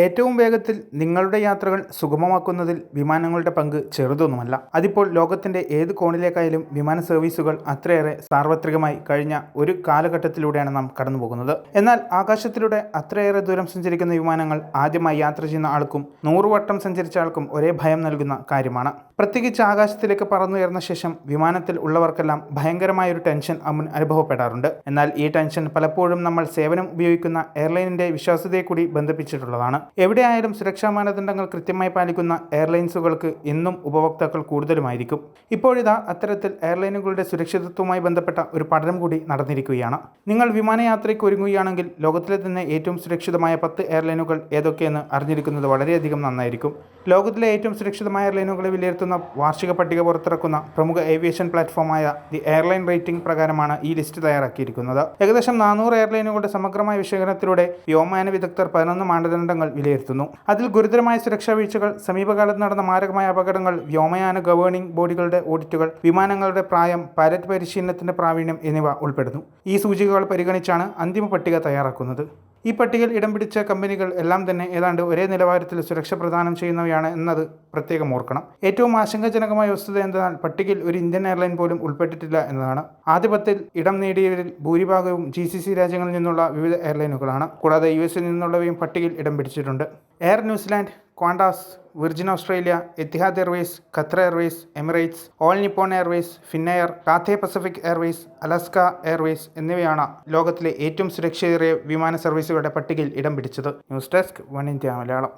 ഏറ്റവും വേഗത്തിൽ നിങ്ങളുടെ യാത്രകൾ സുഗമമാക്കുന്നതിൽ വിമാനങ്ങളുടെ പങ്ക് ചെറുതൊന്നുമല്ല. അതിപ്പോൾ ലോകത്തിന്റെ ഏത് കോണിലേക്കായാലും വിമാന സർവീസുകൾ അത്രയേറെ സാർവത്രികമായി കഴിഞ്ഞ ഒരു കാലഘട്ടത്തിലൂടെയാണ് നാം കടന്നുപോകുന്നത്. എന്നാൽ ആകാശത്തിലൂടെ അത്രയേറെ ദൂരം സഞ്ചരിക്കുന്ന വിമാനങ്ങൾ ആദ്യമായി യാത്ര ചെയ്യുന്ന ആൾക്കും നൂറുവട്ടം സഞ്ചരിച്ച ആൾക്കും ഒരേ ഭയം നൽകുന്ന കാര്യമാണ്. പ്രത്യേകിച്ച് ആകാശത്തിലേക്ക് പറന്നുയർന്ന ശേഷം വിമാനത്തിൽ ഉള്ളവർക്കെല്ലാം ഭയങ്കരമായ ഒരു ടെൻഷൻ അമുൻ അനുഭവപ്പെടാറുണ്ട്. എന്നാൽ ഈ ടെൻഷൻ പലപ്പോഴും നമ്മൾ സേവനം ഉപയോഗിക്കുന്ന എയർലൈനിന്റെ വിശ്വാസ്യതയെ കൂടി ബന്ധിപ്പിച്ചിട്ടുള്ളതാണ്. എവിടെയായാലും സുരക്ഷാ മാനദണ്ഡങ്ങൾ കൃത്യമായി പാലിക്കുന്ന എയർലൈൻസുകൾക്ക് ഇന്നും ഉപഭോക്താക്കൾ കൂടുതലുമായിരിക്കും. ഇപ്പോഴിതാ അത്തരത്തിൽ എയർലൈനുകളുടെ സുരക്ഷിതത്വവുമായി ബന്ധപ്പെട്ട ഒരു പഠനം കൂടി നടന്നിരിക്കുകയാണ്. നിങ്ങൾ വിമാനയാത്രയ്ക്ക് ഒരുങ്ങുകയാണെങ്കിൽ ലോകത്തിലെ തന്നെ ഏറ്റവും സുരക്ഷിതമായ പത്ത് എയർലൈനുകൾ ഏതൊക്കെയെന്ന് അറിഞ്ഞിരിക്കുന്നത് വളരെയധികം നന്നായിരിക്കും. ലോകത്തിലെ ഏറ്റവും സുരക്ഷിതമായ എയർലൈനുകളെ വിലയിരുത്തുന്ന വാർഷിക പട്ടിക പുറത്തിറക്കുന്ന പ്രമുഖ ഏവിയേഷൻ പ്ലാറ്റ്ഫോമായ ദി എയർലൈൻ റേറ്റിംഗ് പ്രകാരമാണ് ഈ ലിസ്റ്റ് തയ്യാറാക്കിയിരിക്കുന്നത്. ഏകദേശം നാനൂറ് എയർലൈനുകളുടെ സമഗ്രമായ വിശകലനത്തിലൂടെ വ്യോമയാന വിദഗ്ധർ പതിനൊന്ന് മാനദണ്ഡങ്ങൾ വിലയിരുത്തുന്നു. അതിൽ ഗുരുതരമായ സുരക്ഷാ വീഴ്ചകൾ സമീപകാലത്ത് നടന്ന മാരകമായ അപകടങ്ങൾ വ്യോമയാന ഗവേണിംഗ് ബോഡികളുടെ ഓഡിറ്റുകൾ വിമാനങ്ങളുടെ പ്രായം പൈലറ്റ് പരിശീലനത്തിന്റെ പ്രാവീണ്യം എന്നിവ ഉൾപ്പെടുന്നു. ഈ സൂചികകൾ പരിഗണിച്ചാണ് അന്തിമ പട്ടിക തയ്യാറാക്കുന്നത്. ഈ പട്ടികയിൽ ഇടം പിടിച്ച കമ്പനികൾ എല്ലാം തന്നെ ഏതാണ്ട് ഒരേ നിലവാരത്തിൽ സുരക്ഷ പ്രദാനം ചെയ്യുന്നവയാണ് എന്നത് പ്രത്യേകം ഓർക്കണം. ഏറ്റവും ആശങ്കാജനകമായ വസ്തുത എന്തെന്നാൽ പട്ടികയിൽ ഒരു ഇന്ത്യൻ എയർലൈൻ പോലും ഉൾപ്പെട്ടിട്ടില്ല എന്നതാണ്. ആധിപത്യത്തിൽ ഇടം നേടിയവരിൽ ഭൂരിഭാഗവും ജി സി സി രാജ്യങ്ങളിൽ നിന്നുള്ള വിവിധ എയർലൈനുകളാണ്. കൂടാതെ യു എസിൽ നിന്നുള്ളവയും പട്ടികയിൽ ഇടം പിടിച്ചിട്ടുണ്ട്. Air New Zealand Qantas Virgin Australia Etihad Airways Qatar Airways Emirates All Nippon Airways Finnair Cathay Pacific Airways Alaska Airways എന്നിവയാണ് ലോകത്തിലെ ഏറ്റവും സുരക്ഷയേറിയ വിമാന സർവീസുകളുടെ പട്ടികയിൽ ഇടം പിടിച്ചത്. News desk one India Malayalam.